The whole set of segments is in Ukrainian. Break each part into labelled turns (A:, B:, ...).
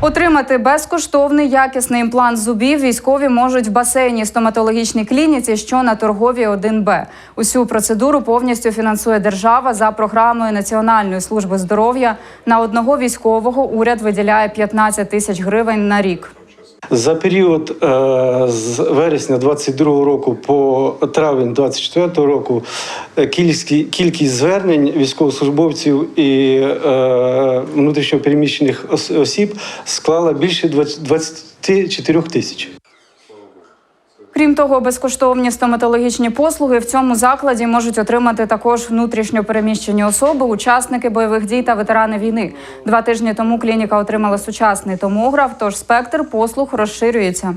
A: Отримати безкоштовний якісний імплант зубів військові можуть в басейні стоматологічній клініці, що на торговій 1Б. Усю процедуру повністю фінансує держава за програмою Національної служби здоров'я. На одного військового уряд виділяє 15 тисяч гривень на рік.
B: За період е, з вересня 22 року по травень 24 року е, кількість, звернень військовослужбовців і е, внутрішньопереміщених ос- осіб склала більше 20 24 тисяч.
A: Крім того, безкоштовні стоматологічні послуги в цьому закладі можуть отримати також внутрішньо переміщені особи, учасники бойових дій та ветерани війни. Два тижні тому клініка отримала сучасний томограф, тож спектр послуг розширюється.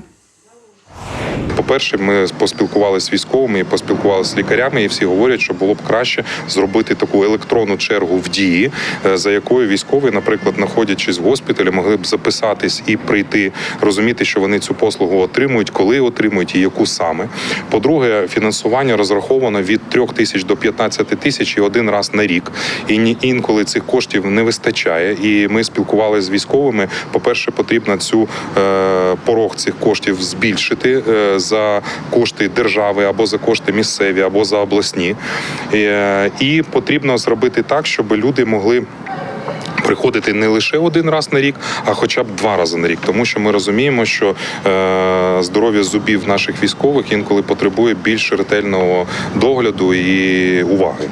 C: По-перше, ми поспілкувалися з військовими поспілкувалися з лікарями, і всі говорять, що було б краще зробити таку електронну чергу в дії, е, за якою військові, наприклад, знаходячись в госпіталі, могли б записатись і прийти, розуміти, що вони цю послугу отримують, коли отримують і яку саме. По-друге, фінансування розраховано від 3 тисяч до 15 тисяч і один раз на рік. І інколи цих коштів не вистачає. І ми спілкувалися з військовими. По-перше, потрібно цю е, порог цих коштів збільшити е, за кошти держави або за кошти місцеві, або за обласні. Е, і потрібно зробити так, щоб люди могли. Приходити не лише один раз на рік, а хоча б два рази на рік, тому що ми розуміємо, що е, здоров'я зубів наших військових інколи потребує більш ретельного догляду і уваги.